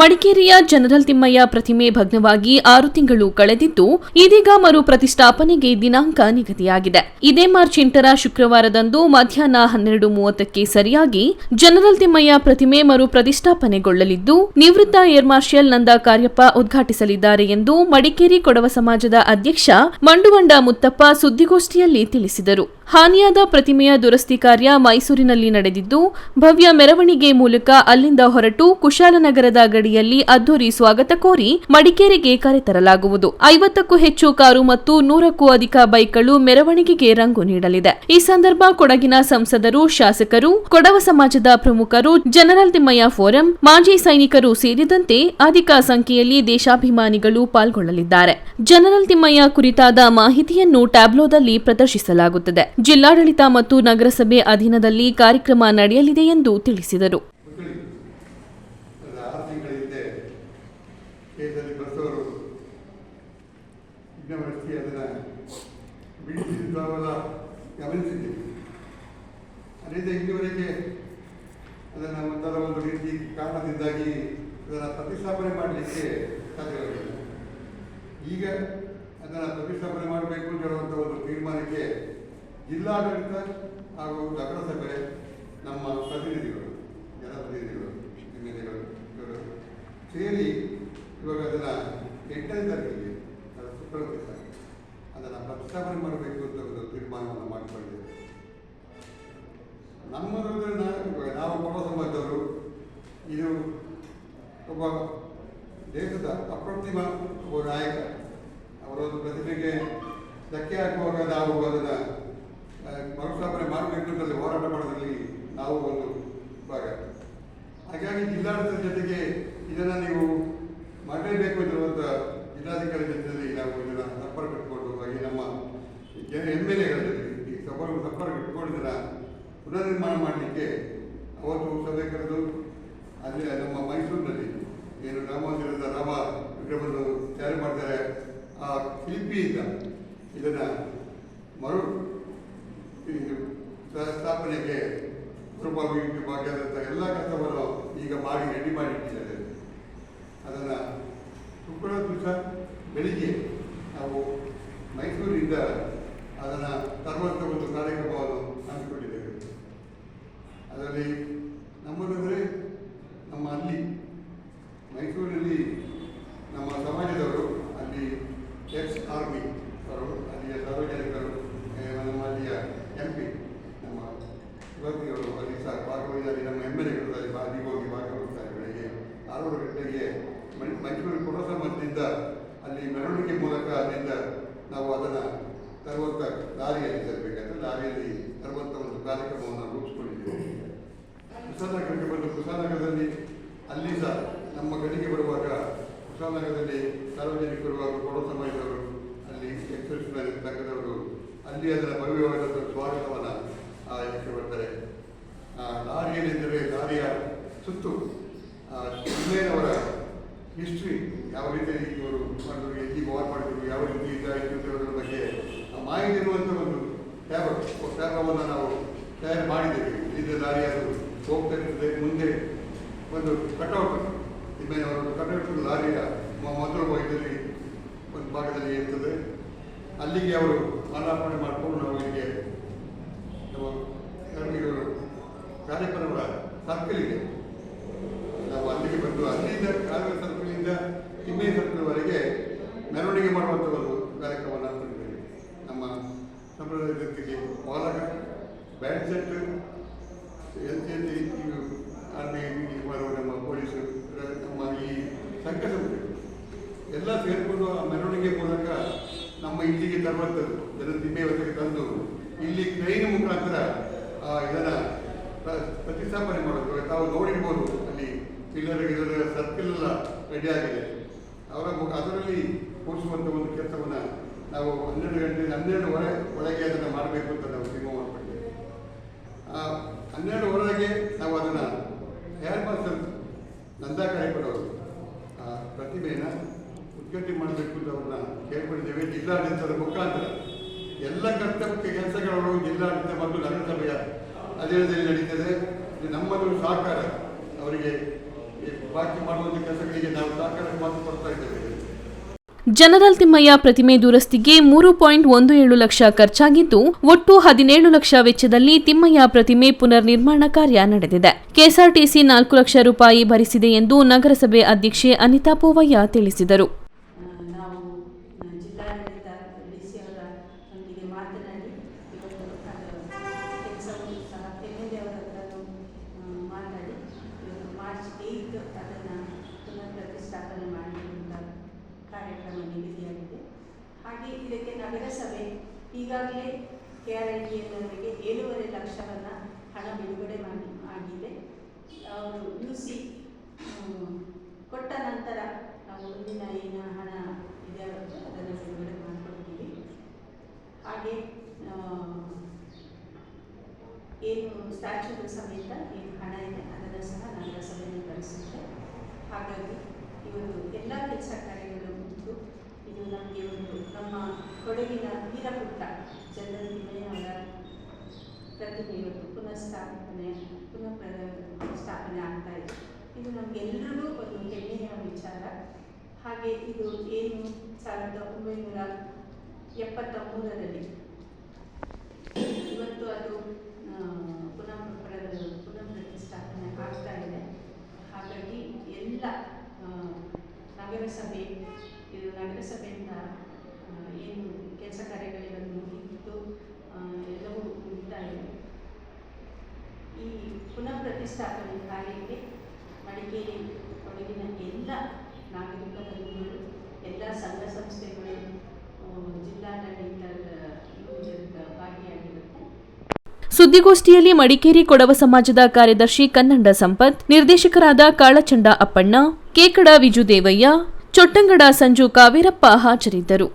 ಮಡಿಕೇರಿಯ ಜನರಲ್ ತಿಮ್ಮಯ್ಯ ಪ್ರತಿಮೆ ಭಗ್ನವಾಗಿ ಆರು ತಿಂಗಳು ಕಳೆದಿದ್ದು, ಇದೀಗ ಮರು ಪ್ರತಿಷ್ಠಾಪನೆಗೆ ದಿನಾಂಕ ನಿಗದಿಯಾಗಿದೆ. ಇದೇ ಮಾರ್ಚ್ ಎಂಟರ ಶುಕ್ರವಾರದಂದು ಮಧ್ಯಾಹ್ನ ಹನ್ನೆರಡು ಮೂವತ್ತಕ್ಕೆ ಸರಿಯಾಗಿ ಜನರಲ್ ತಿಮ್ಮಯ್ಯ ಪ್ರತಿಮೆ ಮರು ಪ್ರತಿಷ್ಠಾಪನೆಗೊಳ್ಳಲಿದ್ದು, ನಿವೃತ್ತ ಏರ್ ಮಾರ್ಷಲ್ ನಂದ ಕಾರ್ಯಪ್ಪ ಉದ್ಘಾಟಿಸಲಿದ್ದಾರೆ ಎಂದು ಮಡಿಕೇರಿ ಕೊಡವ ಸಮಾಜದ ಅಧ್ಯಕ್ಷ ಮಂಡುವಂಡ ಮುತ್ತಪ್ಪ ಸುದ್ದಿಗೋಷ್ಠಿಯಲ್ಲಿ ತಿಳಿಸಿದರು. ಹಾನಿಯಾದ ಪ್ರತಿಮೆಯ ದುರಸ್ತಿ ಕಾರ್ಯ ಮೈಸೂರಿನಲ್ಲಿ ನಡೆದಿದ್ದು, ಭವ್ಯ ಮೆರವಣಿಗೆ ಮೂಲಕ ಅಲ್ಲಿಂದ ಹೊರಟು ಕುಶಾಲನಗರದ ಗಡಿಯಲ್ಲಿ ಅದ್ದೂರಿ ಸ್ವಾಗತ ಕೋರಿ ಮಡಿಕೇರಿಗೆ ಕರೆತರಲಾಗುವುದು ಐವತ್ತಕ್ಕೂ ಹೆಚ್ಚು ಕಾರು ಮತ್ತು ನೂರಕ್ಕೂ ಅಧಿಕ ಬೈಕ್ಗಳು ಮೆರವಣಿಗೆಗೆ ರಂಗು ನೀಡಲಿದೆ. ಈ ಸಂದರ್ಭ ಕೊಡಗಿನ ಸಂಸದರು, ಶಾಸಕರು, ಕೊಡವ ಸಮಾಜದ ಪ್ರಮುಖರು, ಜನರಲ್ ತಿಮ್ಮಯ್ಯ ಫೋರಂ, ಮಾಜಿ ಸೈನಿಕರು ಸೇರಿದಂತೆ ಅಧಿಕ ಸಂಖ್ಯೆಯಲ್ಲಿ ದೇಶಾಭಿಮಾನಿಗಳು ಪಾಲ್ಗೊಳ್ಳಲಿದ್ದಾರೆ. ಜನರಲ್ ತಿಮ್ಮಯ್ಯ ಕುರಿತಾದ ಮಾಹಿತಿಯನ್ನು ಟ್ಯಾಬ್ಲೋದಲ್ಲಿ ಪ್ರದರ್ಶಿಸಲಾಗುತ್ತದೆ. ಜಿಲ್ಲಾಡಳಿತ ಮತ್ತು ನಗರಸಭೆ ಅಧೀನದಲ್ಲಿ ಕಾರ್ಯಕ್ರಮ ನಡೆಯಲಿದೆ ಎಂದು ತಿಳಿಸಿದರು. ಪ್ರತಿಷ್ಠಾಪನೆ ಮಾಡಲಿಕ್ಕೆ ಸಾಧ್ಯವಾಗಿಲ್ಲ ಈಗ ಅದನ್ನು ಪ್ರತಿಷ್ಠಾಪನೆ ಮಾಡಬೇಕು ಅಂತ ಹೇಳುವಂಥ ಒಂದು ತೀರ್ಮಾನಕ್ಕೆ ಜಿಲ್ಲಾಡಳಿತ ಹಾಗೂ ನಗರಸಭೆ ನಮ್ಮ ಪ್ರತಿನಿಧಿಗಳು, ಜನಪ್ರತಿನಿಧಿಗಳು ಎಗಳು ಇವರು ಸೇರಿ ಇವಾಗ ಅದನ್ನು ಎಂಟನೇ ತಾರೀಕಿಗೆ ಅದು ಶುಕ್ರವಾರ ದಿವಸ ಅದನ್ನು ಪ್ರತಿಷ್ಠಾಪನೆ ಮಾಡಬೇಕು ಅಂತ ಒಂದು ತೀರ್ಮಾನವನ್ನು ಮಾಡಿಕೊಂಡಿದ್ದೇವೆ. ನಮ್ಮ ನಾವು ಕೊಡೋ ಸಮಾಜದವರು, ಇದು ಒಬ್ಬ ದೇಶದ ಅಪ್ರತಿಮ ಒಬ್ಬ ನಾಯಕ. ಅವರೊಂದು ಪ್ರತಿಭೆಗೆ ಧಕ್ಕೆ ಹಾಕುವಾಗ ನಾವು ಅದನ್ನು ಮರುಸ್ಥಾಪನೆ ಅಂತಲ್ಲಿ ಹೋರಾಟ ಮಾಡೋದ್ರಲ್ಲಿ ನಾವು ಒಂದು ಭಾಗ. ಹಾಗಾಗಿ ಜಿಲ್ಲಾಡಳಿತದ ಜೊತೆಗೆ ಇದನ್ನು ನೀವು ಮಾಡಲೇಬೇಕು ಅಂತಿರುವಂಥ ಜಿಲ್ಲಾಧಿಕಾರಿ ಜೊತೆಯಲ್ಲಿ ನಾವು ಇದನ್ನು ಸಂಪರ್ಕ ಇಟ್ಕೊಂಡು ಹಾಗೆ ನಮ್ಮ ಜನ ಎಂ ಎಲ್ ಎಗಳ ಜೊತೆ ಈ ಸಂಪರ್ಕ ಸಂಪರ್ಕ ಇಟ್ಕೊಂಡು ಇದನ್ನು ಪುನರ್ನಿರ್ಮಾಣ ಮಾಡಲಿಕ್ಕೆ ಅವತ್ತು ಸಭೆ ಕರೆದು ಅಲ್ಲಿ ನಮ್ಮ ಮೈಸೂರಿನಲ್ಲಿ ಏನು ರಾಮ ಮಂದಿರದ ರಾಮ ವಿಗ್ರಹವನ್ನು ತಯಾರು ಮಾಡ್ತಾರೆ. ಆ ಶಿಲ್ಪಿಯಿಂದ ಇದನ್ನು ಮರು ಸ್ಥಾಪನೆಗೆ ರೂಪಾಯಿ ಭಾಗ್ಯದಂಥ ಎಲ್ಲ ಕೆಲಸವನ್ನು ಈಗ ಮಾಡಿ ರೆಡಿ ಮಾಡಿ ಇಟ್ಟಿದ್ದಾರೆ ಅದನ್ನು ಶುಕ್ರ ದಿವಸ ಬೆಳಿಗ್ಗೆ ನಾವು ಮೈಸೂರಿನಿಂದ ಅದನ್ನು ತರುವಂಥ ಒಂದು ಕಾರ್ಯಕ್ರಮವನ್ನು ಹಮ್ಮಿಕೊಂಡಿದ್ದೇವೆ ಅದರಲ್ಲಿ ನಮ್ಮದಂದರೆ ನಮ್ಮ ಅಲ್ಲಿ ಮೈಸೂರಿನಲ್ಲಿ ನಮ್ಮ ಸಮಾಜದವರು ಅಲ್ಲಿ ಎಕ್ಸ್ ಆರ್ಮಿ ಅವರು ಅಲ್ಲಿಯ ಸಾರ್ವಜನಿಕರು ಆ, ನಮ್ಮ ಅಲ್ಲಿಯ ಎಂ ಪಿ ನಮ್ಮ ಯುವತಿಯವರು ಅಲ್ಲಿ ಸಹ ಭಾಗವಹಿಸಿ ಅಲ್ಲಿ ನಮ್ಮ ಎಂ ಎಲ್ ಎಗಳು ಅಲ್ಲಿ ಬಾ- ಅಲ್ಲಿಗೆ ಹೋಗಿ ಭಾಗವಹಿಸ್ತಾರೆ ಬೆಳಗ್ಗೆ ಆರೂವರೆ ಗಂಟೆಗೆ ಮೈ- ಮೈಸೂರು ಕೊಡಸ ಮಠದಿಂದ ಅಲ್ಲಿ ಮೆರವಣಿಗೆ ಮೂಲಕ ಅಲ್ಲಿಂದ ನಾವು ಅದನ್ನು ತರುವಂಥ ದಾರಿಯಲ್ಲಿ ತರಬೇಕಾದ್ರೆ ದಾರಿಯಲ್ಲಿ ತರುವಂತ ಒಂದು ಕಾರ್ಯಕ್ರಮವನ್ನು ರೂಪಿಸಿಕೊಂಡಿದ್ದೇವೆ. ಕುಶಾಲನಗರಕ್ಕೆ ಬಂದು ಕುಶಾಲನಗರದಲ್ಲಿ ಅಲ್ಲಿ ಸಹ ನಮ್ಮ ಗಡಿಗೆ ಬರುವಾಗ ಕುಶಾಲನಗರದಲ್ಲಿ ಸಾರ್ವಜನಿಕರು ಹಾಗೂ ಕೊಡೋ ಸಮಾಜದವರು ಅಲ್ಲಿ ಎಕ್ಸ್ಪ್ರೆಸ್ ಸಂಘದವರು ಅಲ್ಲಿ ಅದರ ಭವ್ಯವಾದಂಥ ಸ್ವಾಗತವನ್ನು ಇದಕ್ಕೆ ಬರ್ತಾರೆ. ಆ, ಲಾರಿಯಲ್ಲಿದ್ದರೆ ಲಾರಿಯ ಸುತ್ತು ಅವರ ಹಿಸ್ಟ್ರಿ ಯಾವ ರೀತಿ ಇವರು ಮಾಡಿದ್ರು ಎಲ್ಲಿ ವಾರ್ ಮಾಡಿದ್ರು ಯಾವ ರೀತಿ ಇದಾಯಿತು ಅಂತ ಹೇಳೋದ್ರ ಬಗ್ಗೆ ಆ ಮಾಹಿತಿ ಇರುವಂಥ ಒಂದು ಟ್ಯಾಬ್ಲೆಟ್ ಟ್ಯಾಬ್ಲವನ್ನು ನಾವು ತಯಾರು ಮಾಡಿದ್ದೇವೆ. ಇದು ಲಾರಿ ಅದು ಹೋಗ್ತಾ ಇರ್ತದೆ. ಮುಂದೆ ಒಂದು ಕಟೌಟ್. ತಿಮ್ಮೇನವರ ಕಟೌಟ್ ಲಾರಿಯ ಮೊದಲು ಹೋಗಿದ್ದಲ್ಲಿ ಒಂದು ಭಾಗದಲ್ಲಿ ಇರ್ತದೆ. ಅಲ್ಲಿಗೆ ಅವರು ಮಾಲಾರ್ಪಣೆ ಮಾಡಿಕೊಂಡು ನಾವು ಇಲ್ಲಿಗೆ ಕರ್ಮಿಗಳು ಕಾರ್ಯಕ್ರಮಗಳ ಸರ್ಕಲಿಗೆ ನಾವು ಅಲ್ಲಿಗೆ ಬಂದು ಅಲ್ಲಿಂದ ಕಾಲುವೆ ಸರ್ಕಲಿಂದ ತಿಮ್ಮೆ ಸರ್ಕಲ್ವರೆಗೆ ಮೆರವಣಿಗೆ ಮಾಡುವಂಥ ಒಂದು ಕಾರ್ಯಕ್ರಮವನ್ನು ಹಮ್ಮಿಕೊಂಡಿದ್ದೇವೆ ನಮ್ಮ ಸಂಪ್ರದಾಯದ ಜೊತೆಗೆ ವಾಲಕ ಬ್ಯಾಂಡ್ ಸೆಟ್ ಅಲ್ಲಿ ಬರುವ ನಮ್ಮ ಪೊಲೀಸರು ನಮ್ಮ ಈ ಸಂಘ ಎಲ್ಲ ಸೇರಿಕೊಂಡು ಆ ಮೆರವಣಿಗೆ ಮೂಲಕ ನಮ್ಮ ಇಲ್ಲಿಗೆ ತರುವಂಥದ್ದು ಜನ ತಿಮ್ಮೆಯವರೆಗೆ ತಂದು ಇಲ್ಲಿ ಟ್ರೈನ್ ಮುಖಾಂತರ ಆ, ಇದನ್ನ ಪ್ರ- ಪ್ರತಿಷ್ಠಾಪನೆ ಮಾಡೋದು ತಾವು ನೋಡಿರ್ಬೋದು ಅಲ್ಲಿ ಪಿಲ್ಲರ್ ಗಿಲ್ಲರ್ ಸರ್ಕಲ್ ಎಲ್ಲ ರೆಡಿ ಆಗಿದೆ. ಅವರ ಮುಖ ಅದರಲ್ಲಿ ಕೂರಿಸುವಂಥ ಒಂದು ಕೆಲಸವನ್ನು ನಾವು ಹನ್ನೆರಡು ಗಂಟೆ ಹನ್ನೆರಡುವರೆ ಒಳಗೆ ಅದನ್ನು ಮಾಡಬೇಕು ಅಂತ ನಾವು ತೀರ್ಮಾನ ಆ, ಹನ್ನೆರಡು ಒಳಗೆ ನಾವು ಅದನ್ನು ಹೇರ್ ಮಾಸ್ಟರ್ ನಂದಾ ಕಾಯ್ಕೊಡೋರು ಆ ಪ್ರತಿಭೆಯನ್ನು ಉದ್ಘಾಟನೆ ಮಾಡಬೇಕು ಅಂತ ಅವ್ರನ್ನ ಕೇಳ್ಕೊಂಡಿದ್ದೇವೆ. ಜಿಲ್ಲಾಡಳಿತದ ಮುಖಾಂತರ ಎಲ್ಲ ಕರ್ತವ್ಯ ಕೆಲಸಗಳು ಜಿಲ್ಲಾಡಳಿತ ಮತ್ತು ನಗರಸಭೆಯ ಅಧೀನದಲ್ಲಿ ನಡೀತದೆ. ನಮ್ಮದು ಸಹಕಾರ. ಅವರಿಗೆ ಬಾಕಿ ಮಾಡುವಂಥ ಕೆಲಸಗಳಿಗೆ ನಾವು ಸಹಕಾರ ಮಾತು ಕೊಡ್ತಾ ಇದ್ದೇವೆ. ಜನರಲ್ ತಿಮ್ಮಯ್ಯ ಪ್ರತಿಮೆ ದುರಸ್ತಿಗೆ ಮೂರು ಪಾಯಿಂಟ್ ಒಂದು ಏಳು ಲಕ್ಷ ಖರ್ಚಾಗಿದ್ದು ಒಟ್ಟು ಹದಿನೇಳು ಲಕ್ಷ ವೆಚ್ಚದಲ್ಲಿ ತಿಮ್ಮಯ್ಯ ಪ್ರತಿಮೆ ಪುನರ್ ನಿರ್ಮಾಣ ಕಾರ್ಯ ನಡೆದಿದೆ. ಕೆಎಸ್ಆರ್ಟಿಸಿ ನಾಲ್ಕು ಲಕ್ಷ ರೂಪಾಯಿ ಭರಿಸಿದೆ ಎಂದು ನಗರಸಭೆ ಅಧ್ಯಕ್ಷೆ ಅನಿತಾ ಪೋವಯ್ಯ ತಿಳಿಸಿದರು. ಆ, ಅದನ್ನು ಪುನರ್ ಪ್ರತಿಷ್ಠಾಪನೆ ಡಿ ಸಿ ಅವರ ಒಂದಿಗೆ ಮಾತನಾಡಿ ಇವತ್ತು ಅದು ಕೆಲಸವನ್ನು ಸಹ ಎಮ್ಎಲ್ಎ ಅವರ ಹತ್ರನೂ ಆ, ಮಾತಾಡಿ ಇವತ್ತು ಮಾರ್ಚ್ ಏಯ್ತ್ ಅದನ್ನು ಪುನಃ ಪ್ರತಿಷ್ಠಾಪನೆ ಮಾಡುವಂಥ ಕಾರ್ಯಕ್ರಮ ನಿಗದಿಯಾಗಿದೆ ಹಾಗೆ ಇದಕ್ಕೆ ನಗರಸಭೆ ಈಗಾಗಲೇ ಕೆ ಆರ್ ಐ ಟಿ ಎನ್ನವರಿಗೆ ಏಳುವರೆ ಲಕ್ಷವನ್ನು ಹಣ ಬಿಡುಗಡೆ ಮಾಡಿ, ಆಗಿದೆ. ಅವರು ಯು ಕೊಟ್ಟ ನಂತರ ನಾವು ಮುಂದಿನ ಏನು ಹಣ ಇದೆ ಅದನ್ನು ಬಿಡುಗಡೆ ಮಾಡಿಕೊಡ್ತೀವಿ ಹಾಗೆ ಏನು ಸ್ಟ್ಯಾಚ್ಯೂಗಳ ಸಮೇತ ಏನು ಹಣ ಇದೆ ಅದನ್ನು ಸಹ ನಗರಸಭೆಗೆ ಕಳಿಸುತ್ತೆ ಹಾಗಾಗಿ ಇವತ್ತು ಎಲ್ಲ ಕೆಲಸ ಕಾರ್ಯಗಳು ಮುಗಿದು ಇದು ನಮಗೆ ಒಂದು ನಮ್ಮ ಕೊಡಗಿನ ವೀರಪುಟ್ಟ ಅವರ ಪ್ರತಿಮೆ ಇವತ್ತು ಪುನಃ ಸ್ಥಾಪನೆ ಪುನಃ ಸ್ಥಾಪನೆ ಆಗ್ತಾ ಇದೆ. ಇದು ನಮಗೆಲ್ಲರಿಗೂ ಒಂದು ಹೆಮ್ಮೆಯ ವಿಚಾರ. ಹಾಗೆ ಇದು ಏನು ಸಾವಿರದ ಒಂಬೈನೂರ ಎಪ್ಪತ್ತ ಮೂರರಲ್ಲಿ ಇವತ್ತು ಅದು ಆ, ಪುನಃ ಪ್ರ- ಪುನಃ ಪ್ರತಿಷ್ಠಾಪನೆ ಆಗ್ತಾ ಇದೆ ಹಾಗಾಗಿ ಎಲ್ಲ ಆ, ನಗರಸಭೆ ಇದು ನಗರಸಭೆಯಿಂದ ಆ, ಏನು ಕೆಲಸ ಕಾರ್ಯಗಳಿಗೊಂದು ಮುಗಿದು ಆ, ಎಲ್ಲವೂ ಮುಗಿತಾ ಇದೆ ಈ ಪುನಃ ಪ್ರತಿಷ್ಠಾಪನೆ ಕಾರ್ಯಕ್ಕೆ ಮಡಿಕೇರಿ ಕೊಡಗಿನ ಎಲ್ಲ ನಾಗರಿಕ ಬಂಧುಗಳು ಎಲ್ಲ ಸಂಘ ಸಂಸ್ಥೆಗಳು ಜಿಲ್ಲಾಡಳಿತ ಭಾಗಿಯಾಗಿರುತ್ತೆ. ಸುದ್ದಿಗೋಷ್ಠಿಯಲ್ಲಿ ಮಡಿಕೇರಿ ಕೊಡವ ಸಮಾಜದ ಕಾರ್ಯದರ್ಶಿ ಕನ್ನಡ ಸಂಪತ್, ನಿರ್ದೇಶಕರಾದ ಕಾಳಚಂಡ ಅಪ್ಪಣ್ಣ, ಕೇಕಡ ವಿಜುದೇವಯ್ಯ, ಚೊಟ್ಟಂಗಡ ಸಂಜು ಕಾವೇರಪ್ಪ ಹಾಜರಿದ್ದರು.